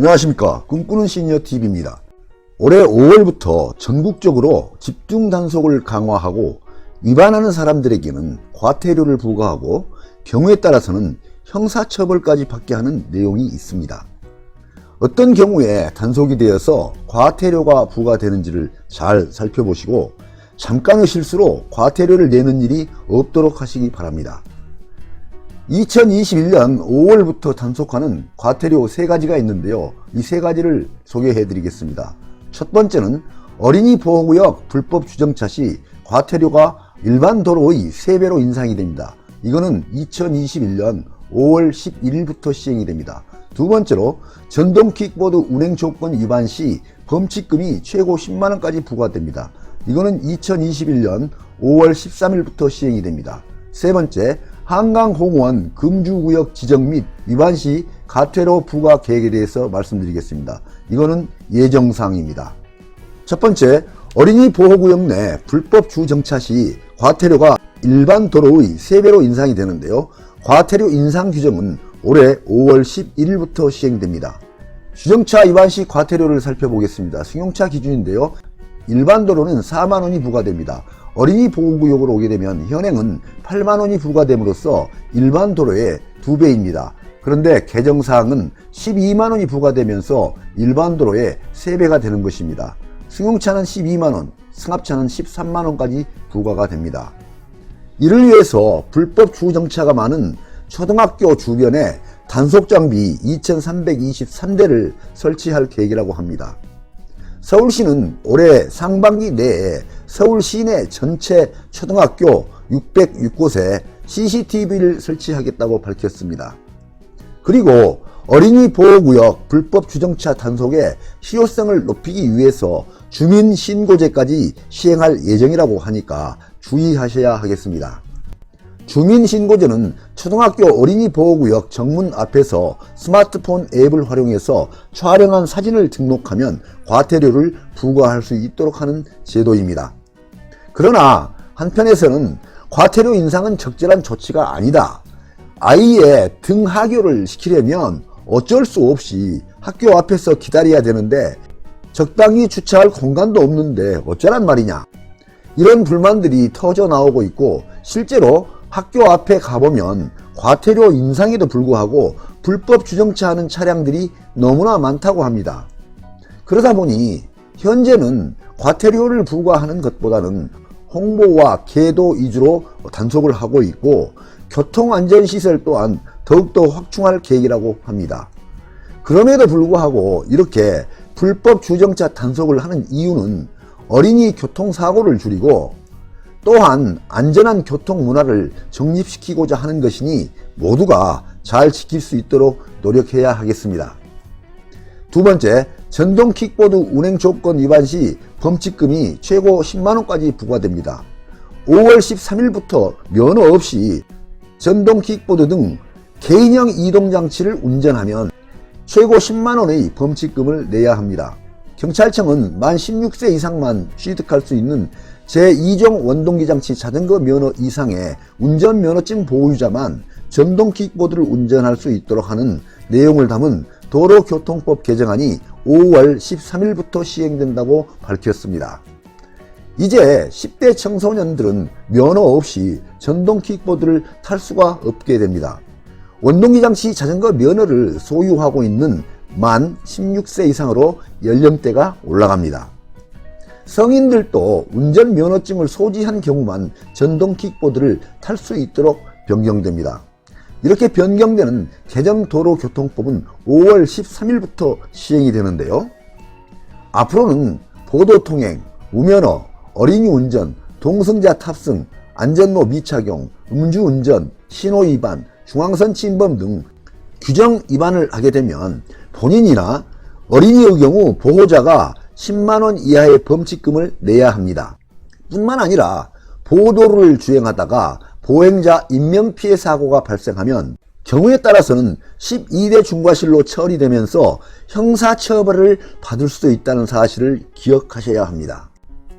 안녕하십니까. 꿈꾸는 시니어TV입니다. 올해 5월부터 전국적으로 집중 단속을 강화하고 위반하는 사람들에게는 과태료를 부과하고 경우에 따라서는 형사처벌까지 받게 하는 내용이 있습니다. 어떤 경우에 단속이 되어서 과태료가 부과되는지를 잘 살펴보시고 잠깐의 실수로 과태료를 내는 일이 없도록 하시기 바랍니다. 2021년 5월부터 단속하는 과태료 세 가지가 있는데요. 이 세 가지를 소개해 드리겠습니다. 첫 번째는 어린이 보호구역 불법 주정차 시 과태료가 일반 도로의 3배로 인상이 됩니다. 이거는 2021년 5월 11일부터 시행이 됩니다. 두 번째로 전동 킥보드 운행 조건 위반 시 범칙금이 최고 10만원까지 부과됩니다. 이거는 2021년 5월 13일부터 시행이 됩니다. 세 번째, 한강공원 금주구역 지정 및 위반 시 가태료 부과 계획에 대해서 말씀드리겠습니다. 이거는 예정사항입니다. 첫 번째, 어린이 보호구역 내 불법 주정차 시 과태료가 일반 도로의 3배로 인상이 되는데요. 과태료 인상 규정은 올해 5월 11일부터 시행됩니다. 주정차 위반 시 과태료를 살펴보겠습니다. 승용차 기준인데요. 일반 도로는 4만원이 부과됩니다. 어린이 보호구역으로 오게 되면 현행은 8만원이 부과됨으로써 일반 도로의 2배입니다. 그런데 개정사항은 12만원이 부과되면서 일반 도로의 3배가 되는 것입니다. 승용차는 12만원, 승합차는 13만원까지 부과가 됩니다. 이를 위해서 불법 주정차가 많은 초등학교 주변에 단속장비 2323대를 설치할 계획이라고 합니다. 서울시는 올해 상반기 내에 서울 시내 전체 초등학교 606곳에 CCTV를 설치하겠다고 밝혔습니다. 그리고 어린이 보호구역 불법 주정차 단속의 실효성을 높이기 위해서 주민 신고제까지 시행할 예정이라고 하니까 주의하셔야 하겠습니다. 주민신고제는 초등학교 어린이 보호구역 정문 앞에서 스마트폰 앱을 활용해서 촬영한 사진을 등록하면 과태료를 부과할 수 있도록 하는 제도입니다. 그러나 한편에서는 과태료 인상은 적절한 조치가 아니다. 아이의 등하교를 시키려면 어쩔 수 없이 학교 앞에서 기다려야 되는데 적당히 주차할 공간도 없는데 어쩌란 말이냐. 이런 불만들이 터져 나오고 있고 실제로 학교 앞에 가보면 과태료 인상에도 불구하고 불법 주정차하는 차량들이 너무나 많다고 합니다. 그러다 보니 현재는 과태료를 부과하는 것보다는 홍보와 계도 위주로 단속을 하고 있고 교통안전시설 또한 더욱더 확충할 계획이라고 합니다. 그럼에도 불구하고 이렇게 불법 주정차 단속을 하는 이유는 어린이 교통사고를 줄이고 또한 안전한 교통 문화를 정립시키고자 하는 것이니 모두가 잘 지킬 수 있도록 노력해야 하겠습니다. 두 번째, 전동 킥보드 운행 조건 위반 시 범칙금이 최고 10만원까지 부과됩니다. 5월 13일부터 면허 없이 전동 킥보드 등 개인형 이동장치를 운전하면 최고 10만원의 범칙금을 내야 합니다. 경찰청은 만 16세 이상만 취득할 수 있는 제2종 원동기 장치 자전거 면허 이상의 운전면허증 보유자만 전동 킥보드를 운전할 수 있도록 하는 내용을 담은 도로교통법 개정안이 5월 13일부터 시행된다고 밝혔습니다. 이제 10대 청소년들은 면허 없이 전동 킥보드를 탈 수가 없게 됩니다. 원동기 장치 자전거 면허를 소유하고 있는 만 16세 이상으로 연령대가 올라갑니다. 성인들도 운전면허증을 소지한 경우만 전동 킥보드를 탈 수 있도록 변경됩니다. 이렇게 변경되는 개정도로교통법은 5월 13일부터 시행이 되는데요. 앞으로는 보도통행, 우면허, 어린이 운전, 동승자 탑승, 안전모 미착용, 음주운전, 신호위반, 중앙선 침범 등 규정 위반을 하게 되면 본인이나 어린이의 경우 보호자가 10만원 이하의 범칙금을 내야 합니다. 뿐만 아니라 보도를 주행하다가 보행자 인명피해 사고가 발생하면 경우에 따라서는 12대 중과실로 처리되면서 형사처벌을 받을 수도 있다는 사실을 기억하셔야 합니다.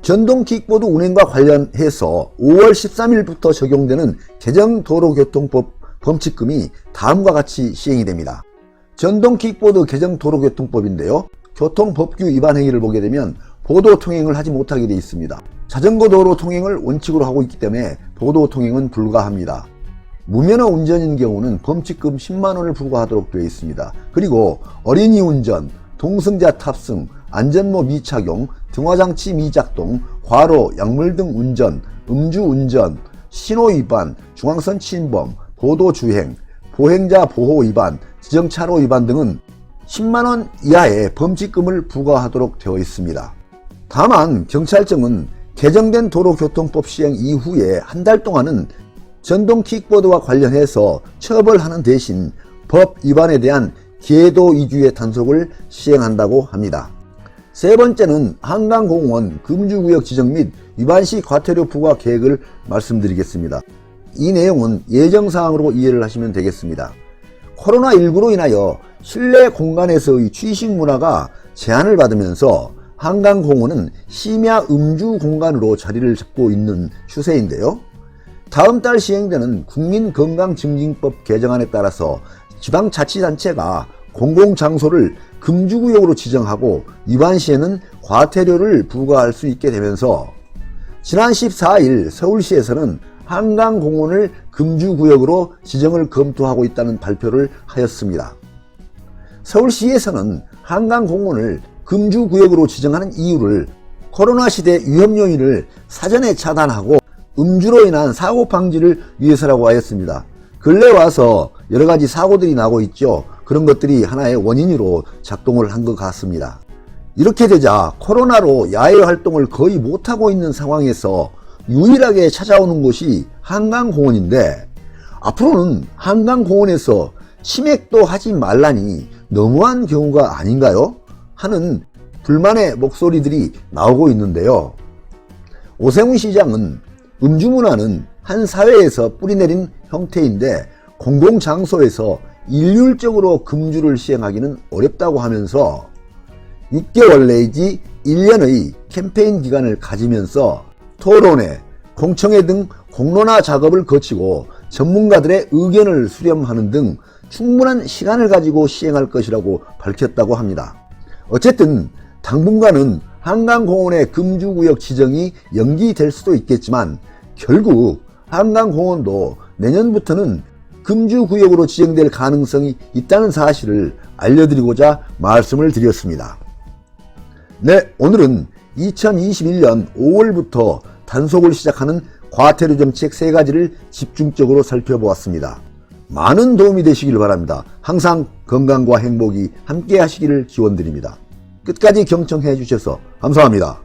전동 킥보드 운행과 관련해서 5월 13일부터 적용되는 개정도로교통법 범칙금이 다음과 같이 시행이 됩니다. 전동 킥보드 개정 도로교통법인데요. 교통법규 위반 행위를 보게 되면 보도 통행을 하지 못하게 되어 있습니다. 자전거 도로 통행을 원칙으로 하고 있기 때문에 보도 통행은 불가합니다. 무면허 운전인 경우는 범칙금 10만원을 부과하도록 되어 있습니다. 그리고 어린이 운전, 동승자 탑승, 안전모 미착용, 등화장치 미작동, 과로, 약물 등 운전, 음주 운전, 신호 위반, 중앙선 침범, 보도 주행, 보행자 보호 위반, 지정차로 위반 등은 10만원 이하의 범칙금을 부과하도록 되어 있습니다. 다만 경찰청은 개정된 도로교통법 시행 이후에 한 달 동안은 전동 킥보드와 관련해서 처벌하는 대신 법 위반에 대한 계도 위주의 단속을 시행한다고 합니다. 세 번째는 한강공원 금주구역 지정 및 위반 시 과태료 부과 계획을 말씀드리겠습니다. 이 내용은 예정사항으로 이해를 하시면 되겠습니다. 코로나19로 인하여 실내 공간에서의 취식 문화가 제한을 받으면서 한강공원은 심야 음주 공간으로 자리를 잡고 있는 추세인데요. 다음 달 시행되는 국민건강증진법 개정안에 따라서 지방자치단체가 공공장소를 금주구역으로 지정하고 위반 시에는 과태료를 부과할 수 있게 되면서 지난 14일 서울시에서는 한강공원을 금주구역으로 지정을 검토하고 있다는 발표를 하였습니다. 서울시에서는 한강공원을 금주구역으로 지정하는 이유를 코로나 시대 위험 요인을 사전에 차단하고 음주로 인한 사고 방지를 위해서라고 하였습니다. 근래 와서 여러 가지 사고들이 나고 있죠. 그런 것들이 하나의 원인으로 작동을 한 것 같습니다. 이렇게 되자 코로나로 야외 활동을 거의 못하고 있는 상황에서 유일하게 찾아오는 곳이 한강공원인데 앞으로는 한강공원에서 치맥도 하지 말라니 너무한 경우가 아닌가요? 하는 불만의 목소리들이 나오고 있는데요. 오세훈 시장은 음주 문화는 한 사회에서 뿌리내린 형태인데 공공장소에서 일률적으로 금주를 시행하기는 어렵다고 하면서 6개월 내지 1년의 캠페인 기간을 가지면서 토론회, 공청회 등 공론화 작업을 거치고 전문가들의 의견을 수렴하는 등 충분한 시간을 가지고 시행할 것이라고 밝혔다고 합니다. 어쨌든 당분간은 한강공원의 금주구역 지정이 연기될 수도 있겠지만 결국 한강공원도 내년부터는 금주구역으로 지정될 가능성이 있다는 사실을 알려드리고자 말씀을 드렸습니다. 네, 오늘은 2021년 5월부터 단속을 시작하는 과태료 정책 세 가지를 집중적으로 살펴보았습니다. 많은 도움이 되시길 바랍니다. 항상 건강과 행복이 함께 하시기를 기원드립니다. 끝까지 경청해 주셔서 감사합니다.